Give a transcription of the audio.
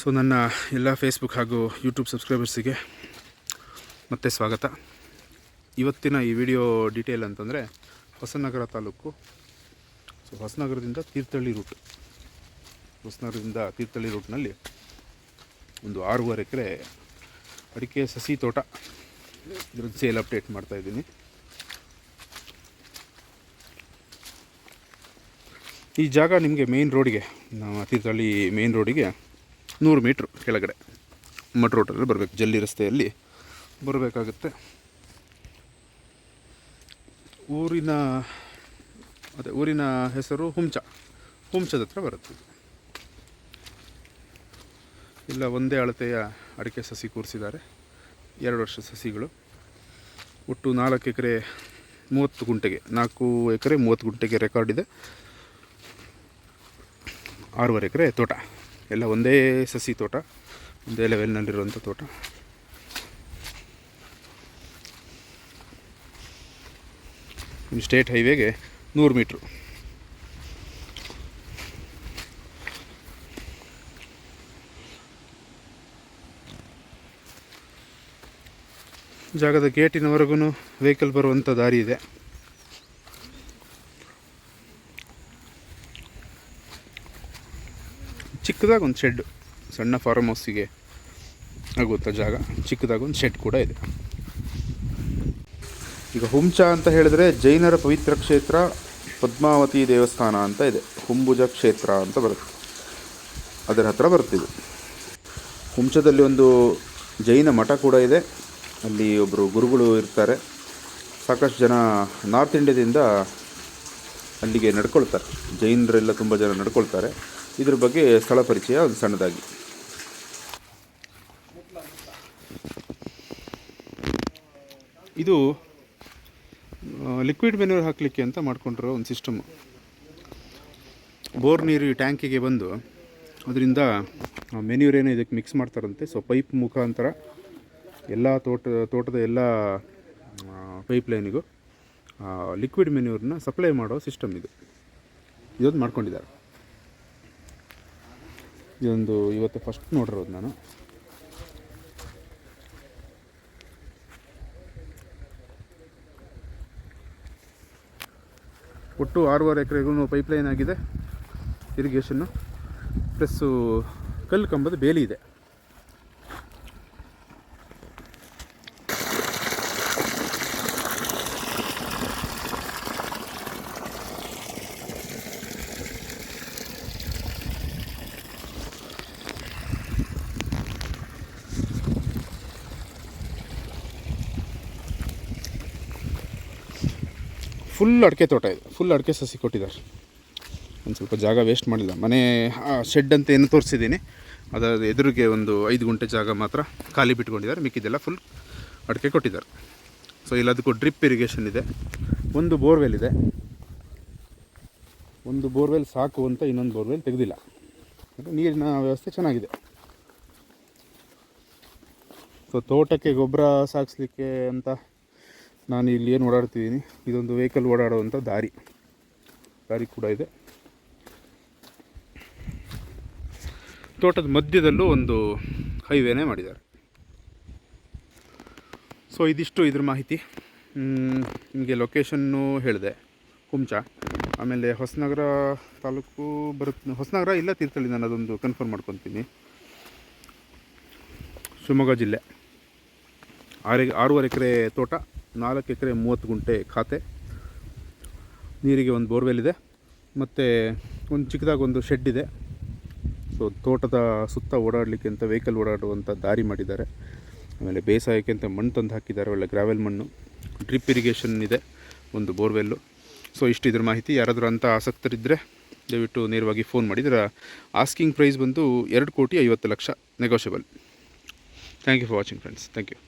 So ನನ್ನ ಎಲ್ಲ Facebook ಹಾಗೂ ಯೂಟ್ಯೂಬ್ ಸಬ್ಸ್ಕ್ರೈಬರ್ಸಿಗೆ ಮತ್ತೆ ಸ್ವಾಗತ. ಇವತ್ತಿನ ಈ ವಿಡಿಯೋ ಡೀಟೇಲ್ ಅಂತಂದರೆ ಹೊಸನಗರ ತಾಲೂಕು. ಸೊ ಹೊಸನಗರದಿಂದ ತೀರ್ಥಹಳ್ಳಿ ರೂಟ್ ಹೊಸನಗರದಿಂದ ತೀರ್ಥಹಳ್ಳಿ ರೂಟ್ನಲ್ಲಿ ಒಂದು ಆರೂವರೆ ಎಕರೆ ಅಡಿಕೆ ಸಸಿ ತೋಟ ಇದ್ರ ಸೇಲ್ ಅಪ್ಡೇಟ್ ಮಾಡ್ತಾಯಿದ್ದೀನಿ ಈ ಜಾಗ ನಿಮಗೆ ಮೇನ್ ರೋಡಿಗೆ ನಮ್ಮ ತೀರ್ಥಹಳ್ಳಿ ಮೇನ್ ರೋಡಿಗೆ ನೂರು ಮೀಟ್ರ್ ಕೆಳಗಡೆ ಮಡ್ ರೋಡಲ್ಲಿ ಬರಬೇಕು. ಜಲ್ಲಿ ರಸ್ತೆಯಲ್ಲಿ ಬರಬೇಕಾಗುತ್ತೆ. ಊರಿನ, ಅದೇ ಊರಿನ ಹೆಸರು ಹುಂಚ ಹುಂಚದ ಹತ್ರ ಬರುತ್ತೆ ಇಲ್ಲ, ಒಂದೇ ಅಳತೆಯ ಅಡಿಕೆ ಸಸಿ ಕೂರಿಸಿದ್ದಾರೆ. ಎರಡು ವರ್ಷ ಸಸಿಗಳು. ಒಟ್ಟು ನಾಲ್ಕು ಎಕರೆ, ಮೂವತ್ತು ಗುಂಟೆಗೆ, ನಾಲ್ಕು ಎಕರೆ ಮೂವತ್ತು ಗುಂಟೆಗೆ ರೆಕಾರ್ಡ್ ಇದೆ. ಆರೂವರೆ ಎಕರೆ ತೋಟ. ಎಲ್ಲ ಒಂದೇ ಸಸಿ ತೋಟ, ಒಂದೇ ಲೆವೆಲ್ನಲ್ಲಿರುವಂಥ ತೋಟ. ಸ್ಟೇಟ್ ಹೈವೇಗೆ ನೂರು ಮೀಟ್ರು. ಜಾಗದ ಗೇಟಿನವರೆಗೂ ವೆಹಿಕಲ್ ಬರುವಂಥ ದಾರಿ ಇದೆ. ಚಿಕ್ಕದಾಗಿ ಒಂದು ಶೆಡ್ ಸಣ್ಣ ಫಾರ್ಮ್ ಹೌಸಿಗೆ ಆಗುತ್ತಾ ಜಾಗ. ಚಿಕ್ಕದಾಗಿ ಒಂದು ಶೆಡ್ ಕೂಡ ಇದೆ. ಈಗ ಹುಂಚ ಅಂತ ಹೇಳಿದ್ರೆ ಜೈನರ ಪವಿತ್ರ ಕ್ಷೇತ್ರ, ಪದ್ಮಾವತಿ ದೇವಸ್ಥಾನ ಅಂತ ಇದೆ. ಹುಂಬುಜ ಕ್ಷೇತ್ರ ಅಂತ ಬರುತ್ತೆ. ಅದರ ಹತ್ರ ಬರ್ತಿದೆ ಹುಂಚದಲ್ಲಿ ಒಂದು ಜೈನ ಮಠ ಕೂಡ ಇದೆ. ಅಲ್ಲಿ ಒಬ್ಬರು ಗುರುಗಳು ಇರ್ತಾರೆ. ಸಾಕಷ್ಟು ಜನ ನಾರ್ತ್ ಇಂಡಿಯಾದಿಂದ ಅಲ್ಲಿಗೆ ನಡ್ಕೊಳ್ತಾರೆ. ಜೈನರೆಲ್ಲ ತುಂಬ ಜನ ನಡ್ಕೊಳ್ತಾರೆ. ಇದ್ರ ಬಗ್ಗೆ ಸ್ಥಳ ಪರಿಚಯ ಒಂದು ಸಣ್ಣದಾಗಿ. ಇದು ಲಿಕ್ವಿಡ್ ಮೆನ್ಯೂರ್ ಹಾಕಲಿಕ್ಕೆ ಅಂತ ಮಾಡಿಕೊಂಡಿರೋ ಒಂದು ಸಿಸ್ಟಮ್ ಬೋರ್ ನೀರು ಈ ಟ್ಯಾಂಕಿಗೆ ಬಂದು, ಅದರಿಂದ ಮೆನ್ಯೂರ್ ಏನೋ ಇದಕ್ಕೆ ಮಿಕ್ಸ್ ಮಾಡ್ತಾರಂತೆ? ಸೊ ಪೈಪ್ ಮುಖಾಂತರ ಎಲ್ಲ ತೋಟ, ತೋಟದ ಎಲ್ಲ ಪೈಪ್ ಲೈನಿಗೂ ಲಿಕ್ವಿಡ್ ಮೆನ್ಯೂರ್ನ ಸಪ್ಲೈ ಮಾಡೋ ಸಿಸ್ಟಮ್ ಇದು. ಇದೊಂದು ಮಾಡ್ಕೊಂಡಿದ್ದಾರೆ. ಇದೊಂದು ಇವತ್ತು ಫಸ್ಟ್ ನೋಡಿರೋದು ನಾನು. ಒಟ್ಟು ಆರೂವರೆ ಎಕರೆಗೂ ಪೈಪ್ಲೈನ್ ಆಗಿದೆ ಇರಿಗೇಷನ್ನು ಪ್ಲಸ್ಸು ಕಲ್ಲು ಕಂಬದ ಬೇಲಿ ಇದೆ. ಫುಲ್ ಅಡಿಕೆ ತೋಟ ಇದೆ. ಫುಲ್ ಅಡಿಕೆ ಸಸಿ ಕೊಟ್ಟಿದ್ದಾರೆ. ಒಂದು ಸ್ವಲ್ಪ ಜಾಗ ವೇಸ್ಟ್ ಮಾಡಿಲ್ಲ. ಮನೆ ಶೆಡ್ ಅಂತ ಏನು ತೋರಿಸಿದ್ದೀನಿ. ಅದರ ಎದುರಿಗೆ ಒಂದು ಐದು ಗುಂಟೆ ಜಾಗ ಮಾತ್ರ ಖಾಲಿ ಬಿಟ್ಕೊಂಡಿದ್ದಾರೆ. ಮಿಕ್ಕಿದೆಲ್ಲ ಫುಲ್ ಅಡಿಕೆ ಕೊಟ್ಟಿದ್ದಾರೆ. ಸೊ ಇಲ್ಲದಕ್ಕೂ ಡ್ರಿಪ್ ಇರಿಗೇಷನ್ ಇದೆ. ಒಂದು ಬೋರ್ವೆಲ್ ಇದೆ. ಒಂದು ಬೋರ್ವೆಲ್ ಸಾಕು ಅಂತ ಇನ್ನೊಂದು ಬೋರ್ವೆಲ್ ತೆಗೆದಿಲ್ಲ. ನೀರಿನ ವ್ಯವಸ್ಥೆ ಚೆನ್ನಾಗಿದೆ. ಸೊ ತೋಟಕ್ಕೆ ಗೊಬ್ಬರ ಸಾಗಿಸ್ಲಿಕ್ಕೆ ಅಂತ ನಾನು ಇಲ್ಲಿ ಏನು ಓಡಾಡ್ತಿದ್ದೀನಿ, ಇದೊಂದು ವೆಹಿಕಲ್ ಓಡಾಡುವಂಥ ದಾರಿ. ದಾರಿ ಕೂಡ ಇದೆ. ತೋಟದ ಮಧ್ಯದಲ್ಲೂ ಒಂದು ಹೈವೇನೇ ಮಾಡಿದ್ದಾರೆ. ಸೊ ಇದಿಷ್ಟು ಇದ್ರ ಮಾಹಿತಿ. ನಿಮಗೆ ಲೊಕೇಶನ್ನು ಹೇಳಿದೆ. ಹುಂಚ ಆಮೇಲೆ ಹೊಸನಗರ ತಾಲೂಕು ಬರುತ್ತೆ ಹೊಸನಗರ ಇಲ್ಲ ತೀರ್ಥಹಳ್ಳಿ, ನಾನು ಅದೊಂದು ಕನ್ಫರ್ಮ್ ಮಾಡ್ಕೊತೀನಿ. ಶಿವಮೊಗ್ಗ ಜಿಲ್ಲೆ. ಆರು, ಆರೂವರೆ ಎಕರೆ ತೋಟ. ನಾಲ್ಕು ಎಕರೆ ಮೂವತ್ತು ಗುಂಟೆ ಖಾತೆ. ನೀರಿಗೆ ಒಂದು ಬೋರ್ವೆಲ್ ಇದೆ. ಮತ್ತು ಒಂದು ಚಿಕ್ಕದಾಗಿ ಒಂದು ಶೆಡ್ ಇದೆ. ಸೊ ತೋಟದ ಸುತ್ತ ಓಡಾಡಲಿಕ್ಕೆ ಅಂತ ವೆಹಿಕಲ್ ಓಡಾಡುವಂಥ ದಾರಿ ಮಾಡಿದ್ದಾರೆ. ಆಮೇಲೆ ಬೇಸಾಯಕ್ಕೆ ಅಂತ ಮಣ್ಣು ತಂದು ಹಾಕಿದ್ದಾರೆ. ಒಳ್ಳೆ ಗ್ರಾವೆಲ್ ಮಣ್ಣು ಡ್ರಿಪ್ ಇರಿಗೇಷನ್ ಇದೆ ಒಂದು ಬೋರ್ವೆಲ್ಲು ಸೊ ಇಷ್ಟು ಇದ್ರ ಮಾಹಿತಿ. ಯಾರಾದರೂ ಅಂತ ಆಸಕ್ತರಿದ್ದರೆ ದಯವಿಟ್ಟು ನೇರವಾಗಿ ಫೋನ್ ಮಾಡಿದ್ರೆ ಆಸ್ಕಿಂಗ್ ಪ್ರೈಸ್ ಬಂದು ಎರಡು ಕೋಟಿ ಐವತ್ತು lakh negotiable thank you for watching friends thank you